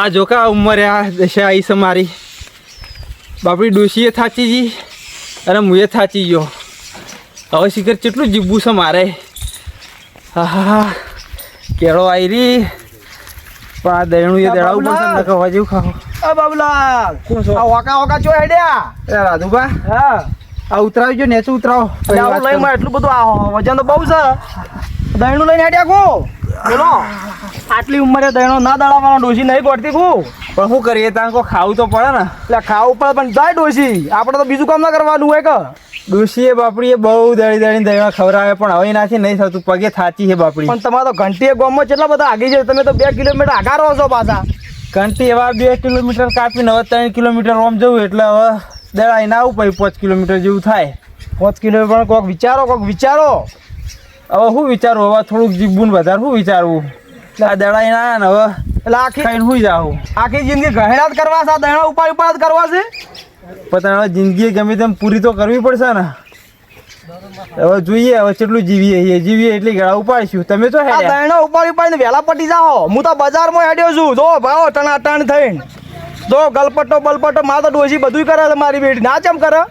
આ જોકા ઉંમરે આ દશા આવી છે મારી. બાપડી ડોશીએ થાચી જી અને મુએ થાચી ગયો. હવે શિખર કેટલું જીવવું છે મારે. હા કેળો આવી રહી પણ આ દયણું એ દડાવવું પડશે નકર હવા જેવું ખાવ. આ બાબુલાલ! કોણ છો? આ વાકા વાકા ચો હેડ્યા એ રાધુબા હા. આ ઉતરાવજો નેચું ઉતરાવો. લઈ એટલું બધું આ વજન તો બહુ છે. દહીણું લઈને હેડ્યા કો. બોલો. આટલી ઉંમરે દહીણો ના દળાવવાનો ડોસી નહીં ગોઠતી કુ પણ શું કરીએ ત્યાં કોઈ ખાવું તો પડે ને. એટલે ખાવું પડે પણ જાય ડોસી આપણે તો બીજું કામ ના કરવાનું હોય કે? ડોશીએ બાપડીએ બહુ દળી દળી દયણા ખવડાવે પણ હવે એનાથી નહીં થતું. પગે થાચી છે બાપડી. પણ તમારે તો ઘંટીએ ગામમાં કેટલા બધા આગી છે? તમે તો બે કિલોમીટર આગા રહો છો પાછા. ઘંટી એવા બે કિલોમીટર કાપીને હવે ત્રણ કિલોમીટર ઓમ જવું એટલે હવે દળાઈને આવું પછી પાંચ કિલોમીટર જેવું થાય. પાંચ કિલોમીટર કોક વિચારો કોક વિચારો. હવે શું વિચારવું હવે થોડુંક જીભું વધારે શું વિચારવું? આ દડા આવ્યા ને હવે એટલે આખી ખાઈને સુઈ જાઉં. આખી જિંદગી ગહેડા જ કરવા છે? આ દહીણો ઉપાડ ઉપાડ જ કરવા છે? પણ હવે જિંદગી ગમે તેમ પૂરી તો કરવી પડશે ને. હવે જોઈએ હવે કેટલું જીવીએ છીએ. જીવીએ એટલી ગળા ઉપાડીશું. તમે તો આ દહીણો ઉપાડી ઉપાડીને વહેલા પટી જાઓ. હું તો બજારમાં હેડ્યો છું. જો ભાવો ટણા ટણ થઈને. જો ગલપટ્ટો બલપટ્ટો મારે તો ડોસી બધું કરે છે મારી બેટી. ના ચમ કરે?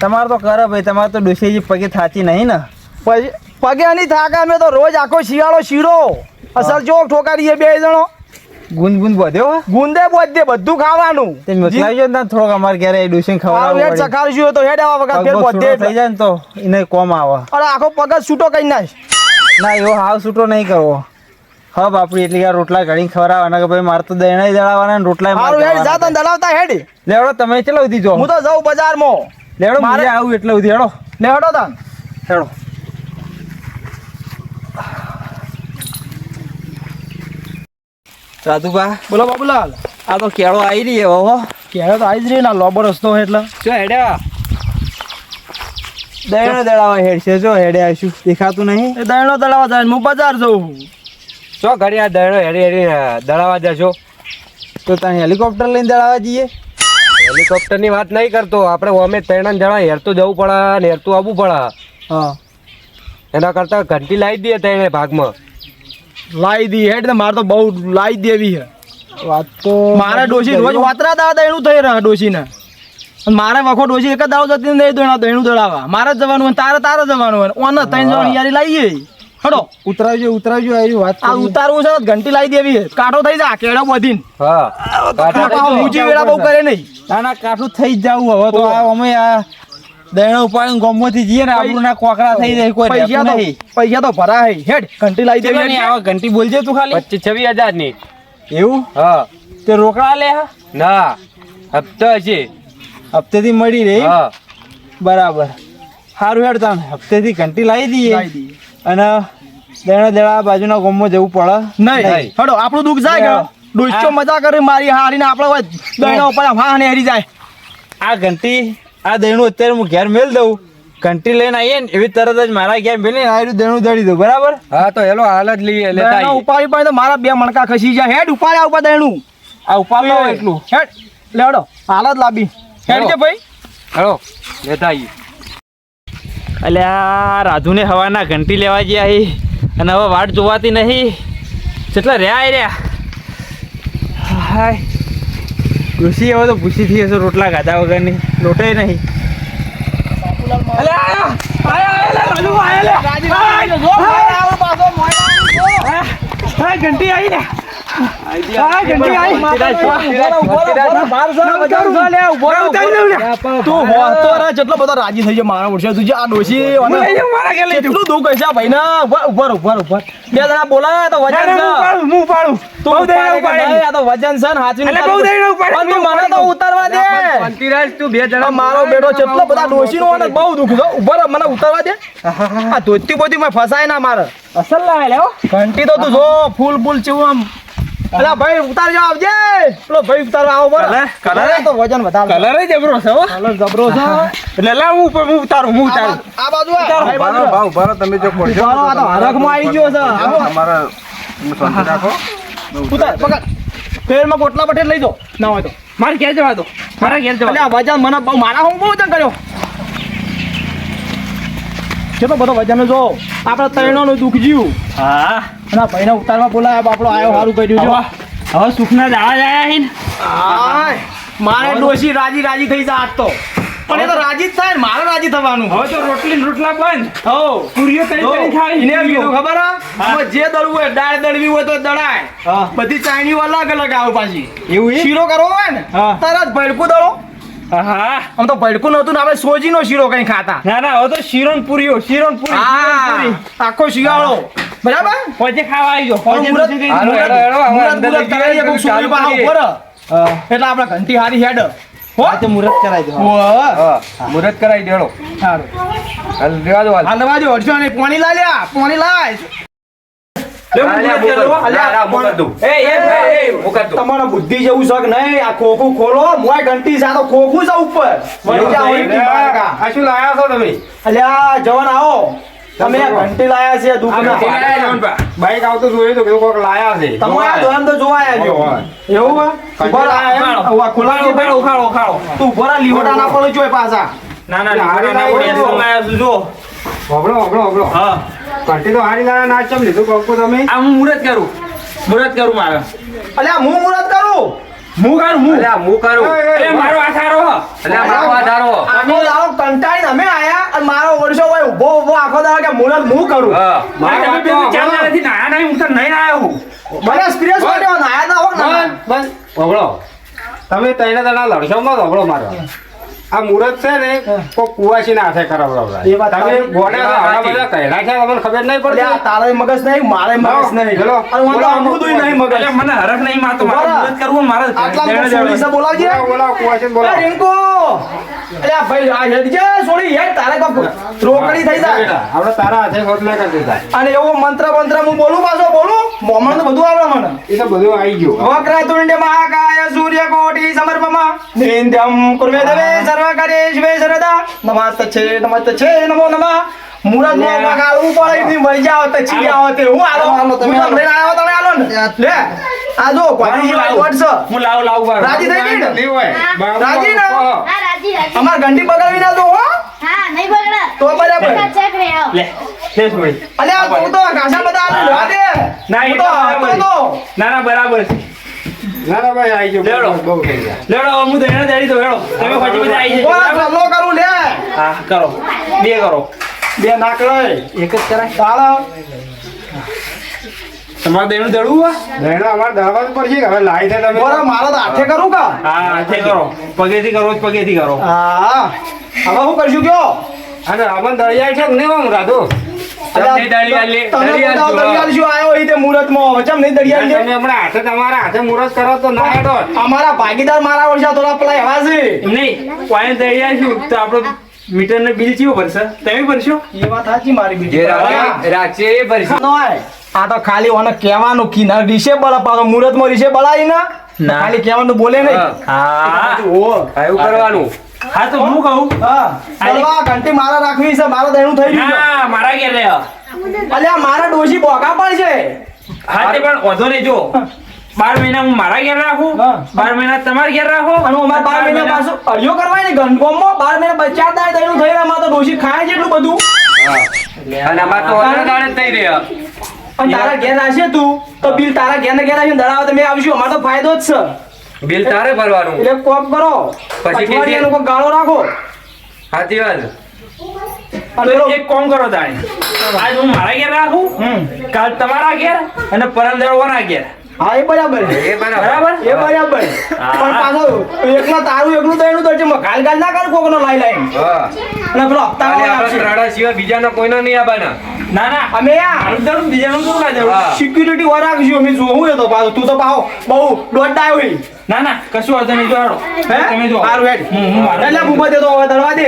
તમારે તો કરે ભાઈ. તમારે તો ડોસી પગે થાચી નહીં ને. પછી પગે નહીં થાકે અમે તો રોજ આખો શિયાળો શીરો. અસર જો ઠોકારીએ બે જણો. ગુંદ ગુંદ બધ્યો? ગુંદે બોધે બધું ખાવાનું. મોકલાવજો ને થોડોક અમારે ઘરે ડુસિંગ આવું હેડ ચખાડશું તો હેડ આવા વખત ફેર બોધે થઈ જાય ને તો એને કોમ આવે. અરે આખો પગ છૂટો કરી નાખ. ના એવો હાવ છૂટો નહીં કરવો. હા બાપડી એટલી આ રોટલા ઘણી ખવડાવવાના કે ભાઈ મારે તો દયણા દળાવવાના ને રોટલા મારું હેડ જાતન દળાવતા હેડ. લેવડો તમે ચલો ઉધી જો. હું તો જાઉં બજારમાં. લેવડો મારે- આવું એટલે ઉધી હેડો. લેવડો તાન. હેડો. રાધુબા બોલો બાબુલાલ આ તો કેળો આવી રહી હો કેળો તો આવી જ રહી ને લોબો રસ્તો હોય એટલે. જો હેડ્યા દયણો દળાવા હેડ છે જો હેડે આવીશું. દેખાતું નહીં? એ દયણો દળાવા જાય હું બજાર જઉં. જો ઘડી આ દયણો હેડી હેડી દળાવા જશો તો ત્યાં હેલિકોપ્ટર લઈને દળાવા જઈએ. હેલિકોપ્ટરની વાત નહીં કરતો. આપણે અમે ત્રણ જણા હેરતું જવું પડે ને હેરતું આવવું પડે. હા. એના કરતાં ઘંટી લાવી દઈએ ત્રણે ભાગમાં. લાવી દી હેડ ને મારે તો બહુ લાવી દેવી હે. વાત તો મારે ડોશી રોજ વાતરા દાદા એનું થઈ રહ્યા ડોશીને. મારે વખો ડોશી એક જ દાવ જતી નહીં દોણા દહીણું દળાવા મારે જ જવાનું હોય તારે તારે જવાનું હોય ઓને ત્રણ જણ યારી લાવીએ હડો. ઉતરાવજો ઉતરાવજો આવી વાત આ ઉતારવું છે ઘંટી લાવી દેવી કાઠો થઈ જા કેળો બધીને. હા. ઊંચી વેળા બહુ કરે નહીં. ના ના કાઠું થઈ જ જવું હવે તો આ અમે આ દયણો ઉપાડીને ગોમમાંથી જઈએ ને આપણું ના કોકરા થઈ જાય કોઈ પૈસા તો પૈસા તો ભરાય. હેડ ઘંટી લાવી દેવી ને આવા ઘંટી બોલજે તું ખાલી. પચીસ છવ્વીસ હજારની. એવું? હા. તે રોકડા લે ના. હપ્તો હશે હપ્તેથી મળી રહી? હા. બરાબર. સારું હેડ તાન હપ્તેથી ઘંટી લાવી દઈએ. અને દેણા દેણા બાજુના ગોમમાં જવું પડે? નહીં. હડો આપણું દુઃખ જાય કે ડોસ્યો મજા કરી મારી હારીને આપણે દહીણા ઉપર વાહ ને હેરી જાય. આ ઘંટી આ દયણું અત્યારે હું ઘેર મેલ દઉં. કંટ્રી લઈને આવીએ ને એવી તરત જ મારા ઘેર મેલીને આ રહ્યું દેણું દળી દઉં બરાબર? હા તો હેલો હાલ જ લઈએ લેતા દહીણા ઉપાડી પાડી તો મારા બે મણકા ખસી જાય હેડ ઉપાડ્યા ઉપર દહીણું આ ઉપાડો એટલું. હેડ લેવડો હાલ જ લાબી. હેડ કે ભાઈ? હેલો લેતા આવીએ. એટલે આ રાધુને હવાના ઘંટી લેવા ગયા હી. અને હવે વાટ જોવાતી નહીં. કેટલા રહ્યા રહ્યા હાય. ખુશી હવે તો ભૂસી થઈ હશે રોટલા ખાધા વગરની લોટે નહીં. ઘંટી આવી લે. જેટલો બધો રાજી થઈ જાય મારા ઉઠશે તું જે આ ડોસી કેટલું દુઃખ હશે ભાઈ ના ઉભર ઉભર ઉભર બે જણા બોલાય તો વજન હું તું ઉપાડે? આ તો વજન છે ને મને તો. ઉતારવા દે. પંકીરાજ તું બે જણા મારો બેટો કેટલો બધા ડોશી નો બહુ દુઃખ છે ઉભર મને ઉતારવા દે. આ ધોતી બોતી માં ફસાય ના મારે. અસલ ઘંટી તો તું જો ફૂલ ફૂલ ચેવું આમ અલા ભાઈ ઉતારજો આવજે. પેલો ભાઈ ઉતારવા આવો બરાબર. કલર? તો વજન વધારે કલર જબરો છે હો. કલર જબરો છે. એટલે લા હું ઉપર હું ઉતારું હું ઉતારું. આ બાજુ આ. ભાવ ભાવ તમે જો ખોલશો ઉતારો, આ તો હરખમાં આવી ગયો છે. તમારા શાંતિ રાખો. ઉતાર પકડ. ફેરમાં કોટલા પટેલ લઈ દો ના હોય તો. મારે ઘેર જવા દો. મારા ઘેર જવા એટલે વજન મને બહુ મારા હું બહુ વજન કર્યો? કેટલો બધો વજન જો. આપણે ત્રણોનું દુઃખ જીવ. હા. આ ભાઈને ઉતારવા બોલાય આપણો આયો સારું કર્યું છે હવે સુખના દાવા જ આયા હે ને? મારે ડોશી રાજી રાજી થઈ જા તો. પણ એ તો રાજી જ થાય ને મારે રાજી થવાનું. હવે તો રોટલી રોટલા બંધ. હો. પૂરીઓ કરી કરી ખાઈ ને બીજું ખબર હે? જે દળવું હોય દાળ દળવી હોય તો દળાય. બધી ચાઇનીઓ અલગ અલગ આવે પાછી. એવું એ? શીરો કરવો હોય ને તરત ભડકું દળો. હા. આમ તો ભડકું નતું ને આપણે સોજીનો શીરો કઈ ખાતા. ના ના હવે તો શીરો પૂરીઓ શીરો ને ને પૂરી. આખો શિયાળો. બરાબર? પોજે ખાવા આવી જાઓ. પોજે. હેડો, હેડો, હવે મુરત અંદર મુરત લઈ કોક ચાલુ રહે. એટલે આપણે ઘંટી હારી હેડ. હો? તો મુરત કરાવી દો. ઓહ. મુરત કરાવી દેડો. સારું. હાલ રેવા દો હાલ. દવા જો ને પાણી લાલ્યા પાણી લાય. લે. તમારે બુદ્ધિ જેવું શક નહીં? આ ખોખું ખોલો. મોય ઘંટી સાથે ખોખું છે ઉપર. જા શું લાયા છો તમે? અલ્યા જવાન આવો. તમે આ ઘંટી લાયા છે દુકાન લાયા. બાઈક આવતો જોયું તો કેવું કોક લાયા છે. તમે આ એમ તો જોવા આવ્યા છો. એવું? ઊભા રહો, ઉખાડો. ઉખાડો ઉખાડો ઉખાડો. તું ઊભા રહો, લીવડા ના પડો જોય પાછા. ના ના હારી ના પડે, દો. લાયા છું, જો ઓગળો હોભળો હોભળો. હા. ઘંટી તો હારી લાયા ના ચમ લીધું કોક તમે? આ હું મુરત કરું. મુરત કરું મારે. અલ્યા હું મુરત કરું? હું કરું હું? અલ્યા હું કરું? એ મારો આધારો. અલ્યા મારો આધારો આખો દાડો કંટાળીને અમે આયા અને મારો વર્ષો હોય ઊભો ઊભો આખો દાડો કે મુરત હું કરું? મારો તમે બે આધારો. ચાર નાયા નહીં, હું તો નહીં આયો હું. મને સ્પ્રેસ વાટ્યો નાયા ના હો ના બસ બસ તમે તૈને તણા લડશો મત હોભળો મારો આ મુહૂર્ત છે ને કોઈ કુવાસી ના હાથે કરાવડાવડા એ વાત તમે સાચી. આવા બધા કહેલા છે તમને ખબર નહીં પડતી. તારે મગજ નહીં મારે મગજ નહીં. ચલો. હું નહીં મગજ. એટલે મને હરખ નહીં માતો મારે. મુરત કરવું મારે આટલા. સોળી બોલાવજે. બોલાવો, બોલાવો, કુવાસીને અરે રિંકુ. અલ્યા ભાઈ આ હેડ જે સોળી હેડ તારે કોક રોકડી થઈ જાય. આપણે તારા હાથે ના કરી દીધા. અને એવો મંત્ર મંત્ર હું બોલું પાછો બોલું? મોમણ તો બધું આવડે મને. એ તો બધું આવી ગયું. વક્રતુંડ મહાકાય સૂર્યકોટિ સમર્પમા. નિંદ્યમ કુર્વે દેવે સર્વકાર્યેષુ સર્વદા નમસ્ત છે નમસ્ત છે નમો. નમઃ મુરત નો મગા ઉપરની મરી જાવ તો ચી આવો તે હું આલો તમે આવો તમે આલો લે. આ જો કોઈ લાવટ છે હું લાવ લાવ બાર. રાજી થઈ ગઈ ને? નહીં હોય. રાજી ને? હા. રાજી રાજી. અમાર ઘંટી બગાવી ના દો હો. હા નહીં બગડે. તો બરાબર. ચેક રે આવ લે લે છોડી. અલે આ તું તો ઘાસા બધા આલો દે તો ના ના બરાબર છે. ના ના ભાઈ આવી લેડો બહુ થઈ ગયા. લેવડો હવે હું દેણે દેડી દઉં, હેડો. તમે પછી બધા આવી જજો, ઓલા કરું લે. હા કરો. બે કરો. બે ના લઈ એક જ કરાય. ચાલો. તમારે દેણું દેડવું હે? બહેનો અમારે દરવા જ પડશે. કે હવે લાઈ તમે. મારો તો હાથે કરું કા? હા હાથે કરો. પગેથી કરો જ પગેથી કરો. હા. હવે શું કરશું કયો? અને અમન દળિયા છે આમ રાધુ? તમે દળિયા પોતાનો જો. દળિયાલ શું આયો ઈ તે મુહૂર્તમાં વચમ નહીં દળિયાલ તમે હમણાં હાથે તમારા હાથે મુહૂર્ત કરો તો ના હેડો. અમારા ભાગીદાર મારા વર્ષા થોડા પેલા એવા છે. નહીં કોઈ દળિયા છું તો આપણો મીટર ને બિલ ચિયો ભરશે? તમે ભરશો? એ વાત સાચી મારી બીજી રાખશે એ ભરશે. આ તો ખાલી ઓને કહેવાનું કી ના રીશે બળા પાછો મુહૂર્તમાં રીશે બળાઈ ના? ના. ખાલી કહેવાનું બોલે નહીં? હા એવું કરવાનું. હા તો હું કહું? હા દળવા ઘંટી મારા રાખવી છે મારા દેણું થઈ ગયું. ના મારા ઘેર લે. અલ્યા મારા ડોશી બોકા પણ છે. હા તે પણ ઓધો રેજો બાર મહિના હું મારા ઘેર રાખું. બાર મહિના તમારા ઘેર રાખો. અને અમારે બાર મહિના પાછો અડિયો કરવાય ને ગણગોમમાં બાર મહિના ચાર દાડે દેણું થઈ રહ્યા તો ડોશી ખાય છે એટલું બધું. અને અમાર તો ઓધો દાડે થઈ રહ્યા. પણ તારા ઘેર રાખશે તું તો બિલ તારા ઘેર ને ઘેર રાખીને દડાવે તો મેં આવશું અમારે તો ફાયદો જ છે. બિલ તારે ભરવાનું. એટલે કોમ કરો. પછી અઠવાડિયાનો લોકો ગાળો રાખો. સાચી વાત. અને એક કોમ કરો તાણે આજ હું મારા ઘેર રાખું? કાલ તમારા ઘેર અને પરમ દાડો ઓના ઘેર. હા એ બરાબર. એ બરાબર. બરાબર? એ બરાબર. પણ પાછો એકલા તારું એકલું તો એનું તો છે ગાલ ગાલ ના કર કોકનો લાઈ લાઈ અને પેલો હપ્તા આપણે ત્રાડા સિવાય બીજાના કોઈનો નહીં આવવાના ના ના. અમે યાર મારું બીજાનું શું દેવું સિક્યુરિટી વાળા રાખજો અમે જોવું એ તો પાછો. તું તો પાછો બહુ દોડતા આવ્યો ઈ. ના ના કશું વાંધો નહીં જો હાલો. હે? તમે જો સારું હેડ. હું હું મારા એટલે એ તો હવે દળવા દે.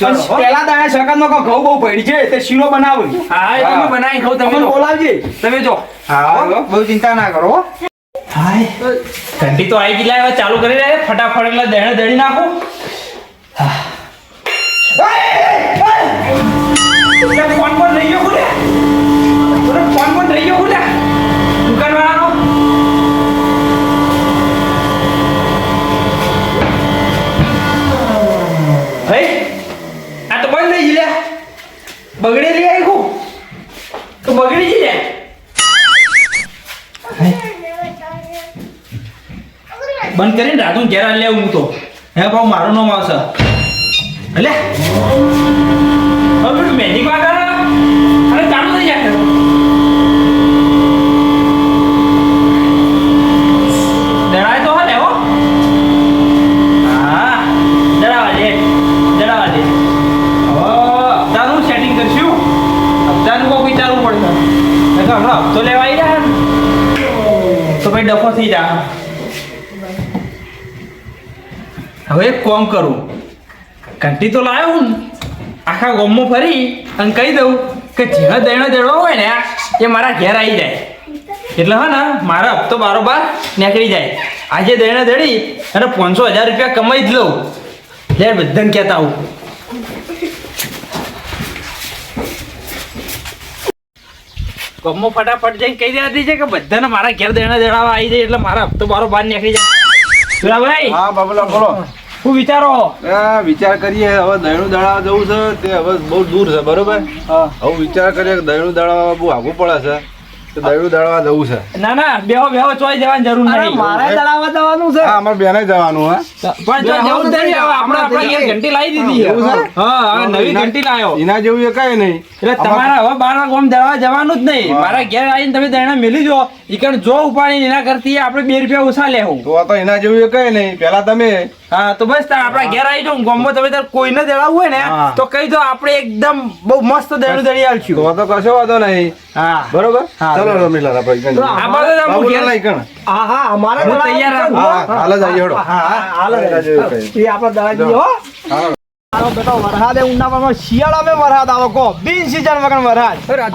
હો. પેલા દાણા શકનમાં નો ઘઉં બહુ પડી છે તે શીરો બનાવું. હા એ તમે બનાવી ખાવ તમે બોલાવજે. તમે જો. હા બહુ ચિંતા ના કરો હાય. ઠંડી તો આવી ગઈ હવે ચાલુ કરી દે ફટાફટ એટલે દેણે દળી નાખો. એટલે હે ભાઉ મારું નામ આવશે. એટલે હવે પેલું મહેંદી વાગા અરે ચાલુ થઈ જાય દડાય તો હા લેવો હા દડાવા દે દડાવા દે હવે હપ્તાનું સેટિંગ કરશું હપ્તાનું કોઈ વિચારવું પડશે નહીં તો હમણાં હપ્તો લેવા આવી જાય ને તો ભાઈ ડફો થઈ જા હવે એક કોમ કરું? ઘંટી તો લાવ્યો હું. આખા ગોમમાં ફરી અને કહી દઉં કે જેનો દૈણો દડવો હોય ને, એ મારા ઘેર આવી જાય. એટલે હા ને, મારો હપ્તો બારોબાર નીકળી જાય. આજે દૈણો દડી અને પાંચસો હજાર રૂપિયા કમાઈ જ લઉં. લે બધાને કહેતા આવું. ગમો ફટાફટ જઈને કહી દેવાતી છે કે બધાને મારા ઘેર દેણા દેડાવા આવી જાય એટલે મારા હપ્તો બારો બાર નીકળી જાય. ભાઈ? હા બાબલા બોલો. શું વિચારો. વિચાર કરીએ. હવે દહીણું દળાવ જવું છે તે હવે બહુ દૂર છે બરોબર? હવે વિચાર કરીએ કે દહીણું દળાવવા બહુ આગું પડે છે તો દહીણું દળવા જવું છે. ના ના બેહો બેહો ચોય જવાની જરૂર નહીં. મારે દળાવવા જવાનું છે? હા અમારે બેને જવાનું હા? પણ જો જવું નહીં આપણે આપણે અહીંયા ઘંટી લાવી દીધી એવું છે? હા નવી ઘંટી લાવ્યો. એના જેવું એ કઈ નહીં. એટલે તમારા હવે બાર ગોમ દળવા જવાનું જ નહીં. મારા ઘેર આવીને તમે મેલી જો ઈકણ જો ઉપાડીને એના કરતી આપણે બે રૂપિયા ઓછા લેવું તો તો એના જેવું એ કઈ નહીં. પેલા તમે હા તો બસ આપડા ઘેર આવી જાઉં ગોમો તમે તાર કોઈને દેડાવું હોય ને તો કહી દો આપણે એકદમ બહુ મસ્ત દેડું દેડી આવશું તો કશો વાંધો નહીં. હા. બરોબર? ચલો રમીલા આપણે આપણે કણ હા હા અમારે તૈયાર હાલ જ આવીએ હા હાલ. જ આવીએ આપણે દાદી હો. હા આવો વરસાદ ઉંડામાં શિયાળામાં વરસાદ આવો કો બિન સીઝન વગર વરસાદ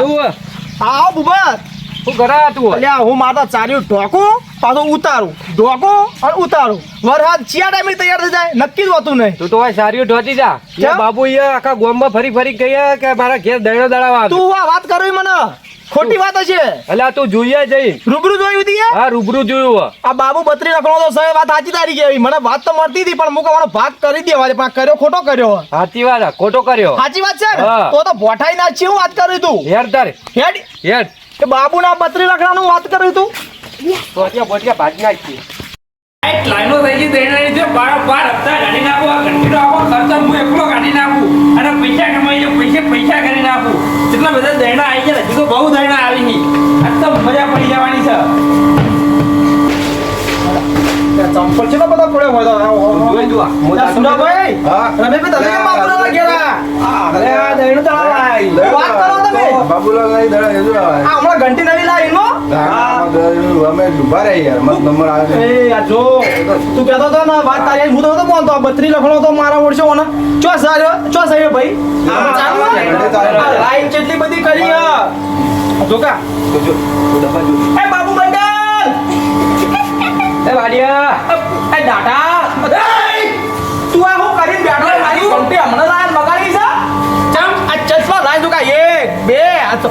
આવો બુબત શું કરા તું અલ્યા હું માતા ચાર્યું ઢોકું પાછું ઉતારું. ઢોકું અને ઉતારું. વરસાદ ચિયા ટાઈમે તૈયાર થઈ જાય નક્કી જ હોતું નહીં. તું તો આ સારીઓ ઢોતી જા. એ બાબુ એ આખા ગોમમાં ફરી ફરી કહીએ કે મારા ઘેર દહીણો દળાવા તું આ વાત કરી મને? ખોટી વાત છે એટલે તું જોઈએ જઈ. રૂબરૂ જોયું હતી હા રૂબરૂ જોયું આ બાબુ બત્રી રખડો તો સહે વાત સાચી તારી કેવી મને વાત તો મળતી હતી પણ મુકા મારો ભાગ કરી દેવા દે પણ કર્યો ખોટો કર્યો સાચી વાત ખોટો કર્યો. સાચી વાત છે? તો તો ભોઠાઈ ના છે હું વાત કરું તું? હેડ તારે. હેડ. હેર એ બાબુના બત્રી રખડાનું વાત કરી તું? બોટિયા બોટિયા ભાજી નાખી એક લાઈનો થઈ ગઈ દૈણાની છે બાર બાર હપ્તા કાઢી નાખું આ ઘંટીનો આખો ખર્ચો હું એકલો કાઢી નાખું અને પૈસા કમાઈ પૈસે પૈસા કરી નાખું. એટલા બધા દૈણા આવી ગયા હજી તો બહુ દૈણા આવી છે આજ તો મજા પડી જવાની છે. ચંપલ છે બધા હોય તો? સુરાભાઈ હા. તમે કેમ અરે આ. વાત કરો બાબુલાલ નહીં દળા એ જો આ હમણાં ઘંટી નવી લાવી નો હા, અમે ડૂબા રહી યાર મસ્ત નંબર આવે. એ આ જો. તું કહેતો હતો ને વાત તારી હું તો બોલતો. બત્રી લખણો તો મારા ઓળશો ને ચો સાર્યો ચો સાર્યો ભાઈ? લાઈન કેટલી બધી કરી જો કા. જો, ડબ્બા જો. એ બાબુ બંડલ એ વાડિયા! એ દાટા આ તો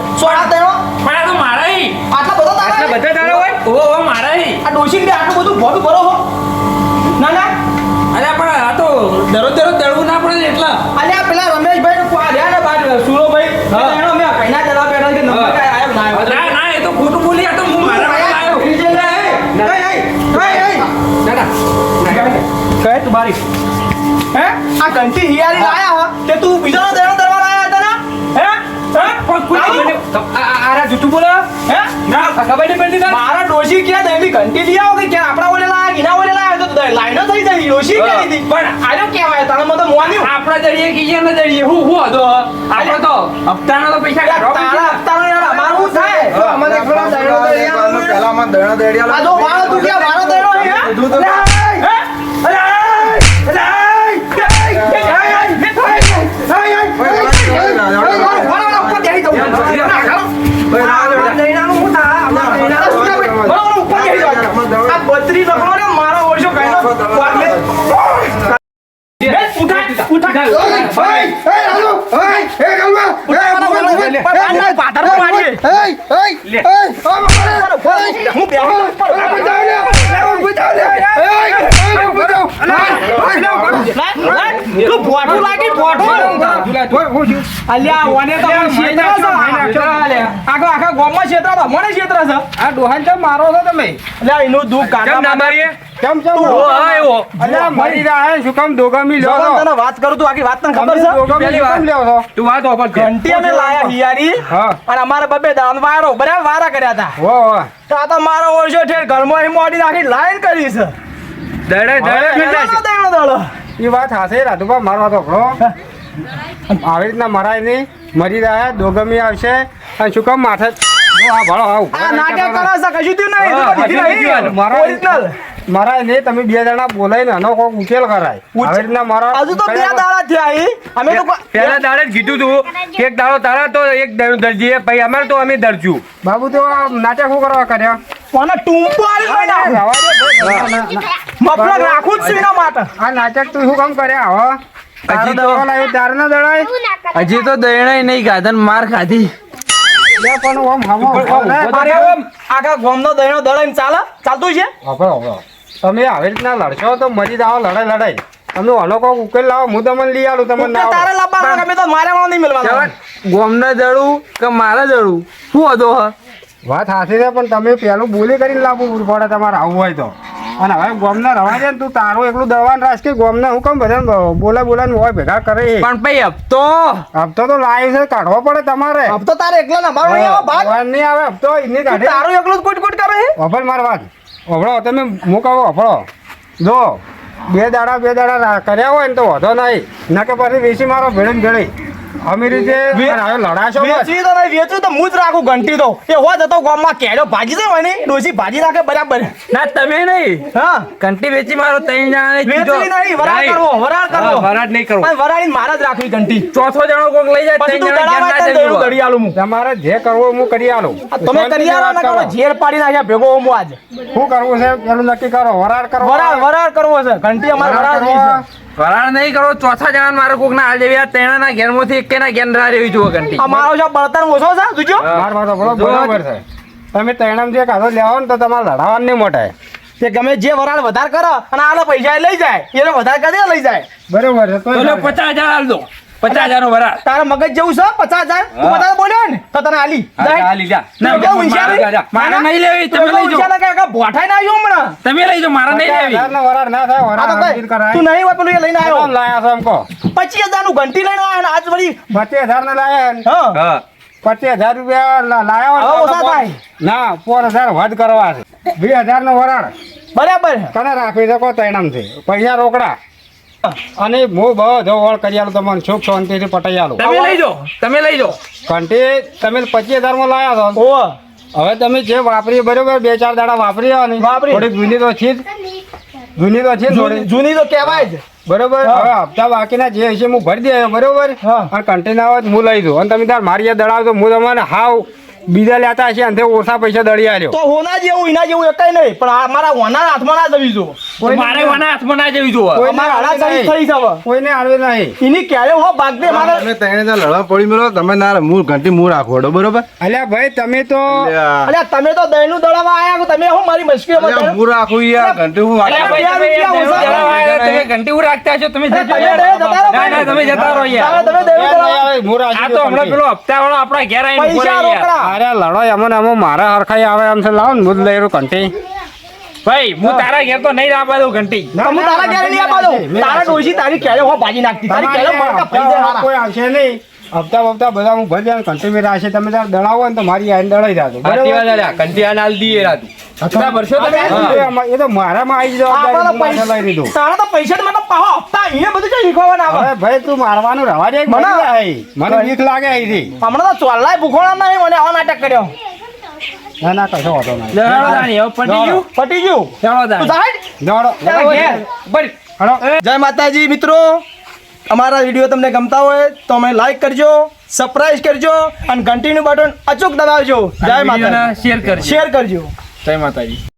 તેનો? પણ આ તો મારા. આટલા બધા તારા આટલા બધા તારા હોય? ઓહો ઓહો મારા. આ ડોશી આટલું બધું ભોડું ભરો હો. ના ના. અરે પણ આ તો દરરોજ દરરોજ દળવું ના પડે એટલા. અલ્યા પેલા રમેશભાઈ નું ને બાર સુરોભાઈ એનો મેં કઈના જરા બેઠા કે નંબર હા. આયો ના ના ના એ તો ખોટું બોલી આ તો હું મારા. લે. ના ના. કહે તું બારી હે? આ ઘંટી હિયારી લાયા હો. તે તું બીજાનો દેણો હે પણ કોઈ લાવો. મને- આ- આ આ રા જૂઠું બોલે? હે? ના. ખબર નહીં પડતી મારા ડોશી ક્યાં દેવી ઘંટી લઈ આવો કે ક્યાં? આપણા ઓલે લાયા ગીના ઓલે લાયા? તો લાઈનો થઈ જાય. ડોશી. ક્યાં લીધી પણ આનો કહેવાય તને મને તો મોન્યું આપણા ને દળીએ હું હું હતો? આપણે તો હપ્તાના તો પૈસા કાઢવા તારા. હપ્તાનો યાર અમારું શું થાય? અમને થોડા આલો. વાર પહેલા માં આ વાળો તું ક્યાં વાળો હે? અરે, હું બેહો હું બેહો ભોઠું લાગી ભોઠું અલ્યા ઓને તો ક્ષેત્ર છે આખા આખા ગામમાં ક્ષેત્ર તો મને ક્ષેત્ર છે આ ડોહાન ચમ મારો છો તમે અલ્યા એનું દુઃખ કેમ ના મારીએ કેમ કેમ ઓ અલ્યા મરી રહ્યા શું કામ દોગમી લ્યો છો તને વાત કરું તું આખી વાત તને ખબર છે દોગમી પેલી શું કામ વાત. લ્યો છો તું વાત ઓપન ઘંટી અમે લાયા હિયારી હા અને અમારા બબે દાન વારો બરાબર વારા કર્યા હતા હો હો તો આ તો મારો ઓળશો ઠેર ઘરમાં મોડી નાખી લાઈન કરી છે દડે દડે? એ વાત હાશે રાધુભા મારવા તો ઘણો આવી રીતના મરાય નહીં. મરી રહ્યા દોગમી આવશે. અને શું કામ માથે આ ભણો નાટક કરો કશું થયું નહીં, મારા- Original. તમે બે જણા બોલાય ને એનો ઉકેલ કરાય. આવી રીતના મારા હજુ તો બે દાડા થયા અમે તો કોઈ- પેલા દાડે જ કીધું તું કે એક દાડો તારા તો એક દાડો દરજીએ પછી અમારે તો અમે દરજુ. બાબુ તો આ નાટક શું કરવા કર્યા? કોને ટૂંપો આલી કોઈ ના. રવા દે, ના, ના, ના. મફલર રાખું જ છું એના માટે. આ નાટક તું શું કામ કર્યા હો? તારો હજી તો- દડો તાર ના ના કરે હજી તો દયણાય નહીં ખાધા ને માર ખાધી. પણ ઓમ હમો આખા આખા ગામનો દહીણો દડાઈને ચાલે? ચાલતું છે? તમે આવી રીતના લડશો તો મરી જાઓ લડાઈ લડાઈ. તમે આનો કોક ઉકેલ લાવો હું તમને લઈ આવું તમને ના તારે. લાવવાનો અમે તો મારે વાળો નહીં મળવાનો. ગોમને જડું કે મારે જડું? શું હતો હ? વાત સાચી છે પણ તમે પેલું બોલી કરીને લાવવું પડે તમારે આવવું હોય તો. અને હવે ગોમના રવા છે તું તારું એકલું દવાન રાખ કે ગોમના હું કેમ બધા બોલે બોલે હોય ભેગા કરે પણ ભાઈ હપ્તો? હપ્તો તો લાઈવ છે કાઢવો પડે તમારે. હપ્તો તારે એકલા ના મારો નહીં આવો હપ્તો એની કાઢે. તારું એકલું જ કુટ કુટ કરે છે અભળ અભળો તમે મૂકાવો, હભળો. જો, બે દાડા બે દાડા કર્યા હોય ને તો વધો નહીં. ના કે પછી વેચી મારો ભેળે ને ભેળે અમી રીતે વે- અને હવે લડાશો વેચવી તો નહીં વેચવું તો હું જ રાખું ઘંટી તો એ હોવા જતો ગામમાં કેડો ભાજી જાય હોય ડોસી ભાજી નાખે બરાબર. ના તમે નહીં. હા. ઘંટી વેચી મારો ત્રણ જણાને વેચવી નહીં વરાળ કરવો વરાળ કરવો. વરાટ નહીં કરવો. પણ વરાળીને મારે જ રાખવી ઘંટી. ચોથો જણો કોક લઈ જાય પછી ત્રણ તું દડાવા તને જવું દડું આલું હું તમારે જે કરવું હું કરી આલું. તમે કરી આલો ને કરો. ઝેર પાડી નાખ્યા ભેગો હું આજ. શું કરવું છે? પેલું નક્કી કરો વરાળ કરો વરાળ વરાળ કરવો છે. ઘંટી અમારે વરાળ છે. વરાળ નહીં કરો ચોથા જણા મારે કોક ના હાલ જેવી તેના ના ઘેરમાંથી એક ના ઘેર ના રેવી જુઓ ઘંટી. અમારો મારો જો બળતણ ઓછો છે જોજો. માર માર બોલો બરોબર છે. તમે તૈણામ જે કાઢો લેવો ને તો તમારે લડાવવાનું નહીં મોટા તે ગમે જે વરાળ વધારે કરો અને આલે પૈસા એ લઈ જાય એને વધારે કરે લઈ જાય. બરોબર છે તો તો લો પચાસ હજાર હાલ દો. પચાસ હજાર નો વરાળ તારા મગજ જેવું છે? પચાસ હજાર? તું બોલ્યો ને તો તને આલી. જાય. જા. ના, કેવું હોશિયાર મારે- નહીં? લેવી, તમે લઈ જાઓ. હોશિયાર ભોઠાઈ ના આવ્યો હમણાં. તમે લઈ જાઓ મારે નહીં લેવી. હજારનો વરાળ ના થાય આ વરાળ તો હરખી કઈ કરાય. તું નહીં હોય પેલું એ લઈને આવ્યો. લાયા છો એમ કહો? પચીસ હજારનું ઘંટી લઈને આવ્યા આજ વળી પચીસ હજાર ને લાયા? હા. પચીસ હજાર રૂપિયા લાયા ઓછા થાય. ના પોર હજાર વધ કરવા છે. વીસ હજાર નો વરાળ. બરાબર. તને રાખી શકો તૈણામ છે પૈસા રોકડા. અને હું બધો વળ કરી આલું તમને સુખ શાંતિથી પટાઈ આલો. તમે લઈ જાઓ તમે લઈ જાઓ. ઘંટી તમે પચીસ હજારમાં લાયા છો. ઓ હવે તમે જે વાપરી બરોબર બે ચાર દાડા વાપરી ને વાપરી. થોડી જૂની તો છે જૂની તો છે થોડી જૂની તો કહેવાય જ. બરોબર હવે હપ્તા બાકીના જે હશે હું ભરી દે બરોબર. અને કન્ટેનર આવે હું લઈ દઉં અને તમે તાર મારી દડાવ તો હું તમને હાવ બીજા લેતા હશે અને તે ઓછા પૈસા દળી આવ્યો તો હોના જેવું એના જેવું એકાઈ નહીં. પણ મારા હોના હાથમાં ના દવી જો મારે વાના હાથમાં ના જવી જોવો. કોઈને અમારા આવે થઈ જવા. કોઈને આવે નહીં. એની ક્યારે હો ભાગ દે મારે તમે ત્રણે જણ લડવા પડી મેલો તમે ના મૂળ ઘંટી મૂળ રાખો બરોબર? અલ્યા ભાઈ તમે તો અલ્યા, અલ્યા તમે તો દહીંનું દળાવા આયા તમે હું મારી મુશ્કેલીમાં અલ્યા, મૂળ રાખું યાર ઘંટી હું અલ્યા ભાઈ, તમે રૂપિયા તમે ઓછા જતા રહો, તમે ઘંટી હું રાખતા હશો તમે જજો. તમે યાર. જતા ના ના તમે જતા રહો યાર. તમે દહીંનું દળાવા- યાર, રાખી આ તો હમણાં પેલો હપ્તા વાળો આપણા ઘેર આવીને ઊભો યાર. અરે લડો એમને એમ મારા હરખાઈ આવે એમ છે લાવો ને જ લઈ રહ્યો ઘંટી. ભાઈ હું તારા ઘેર તો નહીં આપવા દઉં ઘંટી. હું તારા ઘેર નહીં આપવા દઉં? તારા ડોશી તારી કેળે હું ભાજી નાખતી. તારી કેળે કોઈ આવશે નહીં. હપ્તા બપ્તા બધા હું ભરી દઉં ઘંટી મેં રાખશે તમે તાર દડાવો ને તો મારી આઈને સાચી વાત અલ્યા કંટિયા નાલ દીએ રાતું. હપ્તા ભરશો તમે? એ તો મારામાં આવી આપણા જવાબદારી તો હું માથે લઈ લીધું. તારા તો પૈસા મને પાહો હપ્તા અહીંયા બધું કઈ શીખવાના આવે ભાઈ તું મારવાનું રવા દે મને-. મને બીક લાગે અહીંથી હમણાં તો ચોલ્લાય ભૂખોણા નહીં મને આવો નાટક કર્યો. ના ના કશો વાંધો નહીં. દોડો દાણી હવે પતી ગયું? પટી ગયું? દોડો દાણી દોડો ઘેર. જય માતાજી મિત્રો. અમારા વીડિયો તમને ગમતા હોય તો અમે લાઈક કરજો સબસ્ક્રાઇબ કરજો અને ઘંટીનું બટન અચૂક દબાવજો. જય માતા શેર કરજો. શેર કરજો. જય માતાજી.